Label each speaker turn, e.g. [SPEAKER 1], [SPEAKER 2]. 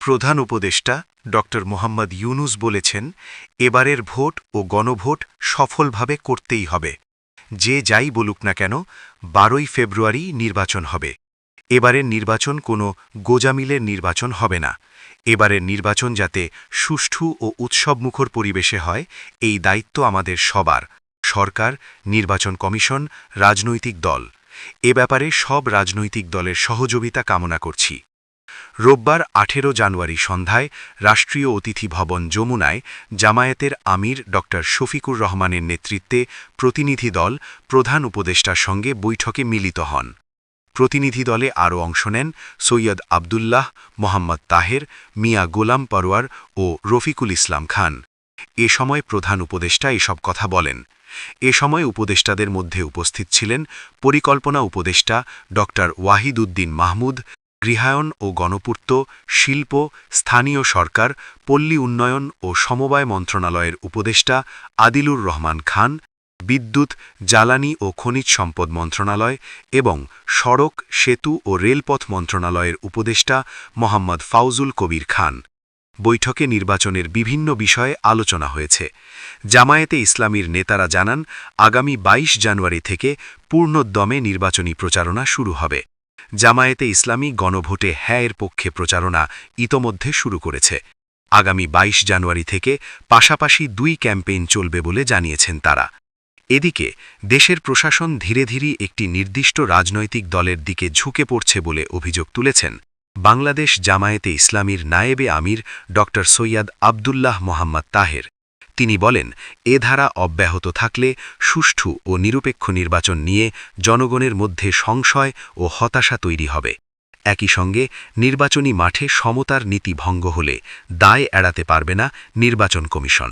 [SPEAKER 1] প্রধান উপদেষ্টা ড. মোহাম্মদ ইউনুস বলেছেন, এবারের ভোট ও গণভোট সফলভাবে করতেই হবে। যে যাই বলুক না কেন, বারোই ফেব্রুয়ারি নির্বাচন হবে। এবারের নির্বাচন কোনো গোজামিলের নির্বাচন হবে না। এবারের নির্বাচন যাতে সুষ্ঠু ও উৎসবমুখর পরিবেশে হয়, এই দায়িত্ব আমাদের সবার। সরকার, নির্বাচন কমিশন, রাজনৈতিক দল। এ ব্যাপারে সব রাজনৈতিক দলের সহযোগিতা কামনা করছি। রোববার আঠেরো জানুয়ারি সন্ধ্যায় রাষ্ট্রীয় অতিথি ভবন যমুনায় জামায়াতের আমির ড. শফিকুর রহমানের নেতৃত্বে প্রতিনিধি দল প্রধান উপদেষ্টার সঙ্গে বৈঠকে মিলিত হন। প্রতিনিধি দলে আরও অংশ নেন সৈয়দ আবদুল্লাহ মোহাম্মদ তাহের, মিয়া গোলাম পরোয়ার ও রফিকুল ইসলাম খান। এ সময় প্রধান উপদেষ্টা এসব কথা বলেন। এ সময় উপদেষ্টাদের মধ্যে উপস্থিত ছিলেন পরিকল্পনা উপদেষ্টা ড. ওয়াহিদ উদ্দিন মাহমুদ গৃহায়ন ও গণপূর্ত, শিল্প, স্থানীয় সরকার, পল্লী উন্নয়ন ও সমবায় মন্ত্রণালয়ের উপদেষ্টা আদিলুর রহমান খান, বিদ্যুৎ, জ্বালানি ও খনিজ সম্পদ মন্ত্রণালয় এবং সড়ক, সেতু ও রেলপথ মন্ত্রণালয়ের উপদেষ্টা মোহাম্মদ ফাউজুল কবির খান। বৈঠকে নির্বাচনের বিভিন্ন বিষয়ে আলোচনা হয়েছে। জামায়াতে ইসলামীর নেতারা জানান, আগামী ২২ জানুয়ারি থেকে পূর্ণোদ্যমে নির্বাচনী প্রচারণা শুরু হবে। জামায়াতে ইসলামী গণভোটে হ্যাঁ এর পক্ষে প্রচারণা ইতোমধ্যে শুরু করেছে। আগামী ২২ জানুয়ারি থেকে পাশাপাশি দুই ক্যাম্পেইন চলবে বলে জানিয়েছেন তারা। এদিকে, দেশের প্রশাসন ধীরে ধীরে একটি নির্দিষ্ট রাজনৈতিক দলের দিকে ঝুঁকে পড়ছে বলে অভিযোগ তুলেছেন। বাংলাদেশ জামায়াতে ইসলামীর নায়েবে আমির ড সৈয়দ আবদুল্লাহ মোহাম্মদ তাহের। তিনি বলেন, এ ধারা অব্যাহত থাকলে সুষ্ঠু ও নিরপেক্ষ নির্বাচন নিয়ে জনগণের মধ্যে সংশয় ও হতাশা তৈরি হবে। একই সঙ্গে নির্বাচনী মাঠে সমতার নীতি ভঙ্গ হলে দায় এড়াতে পারবে না নির্বাচন কমিশন।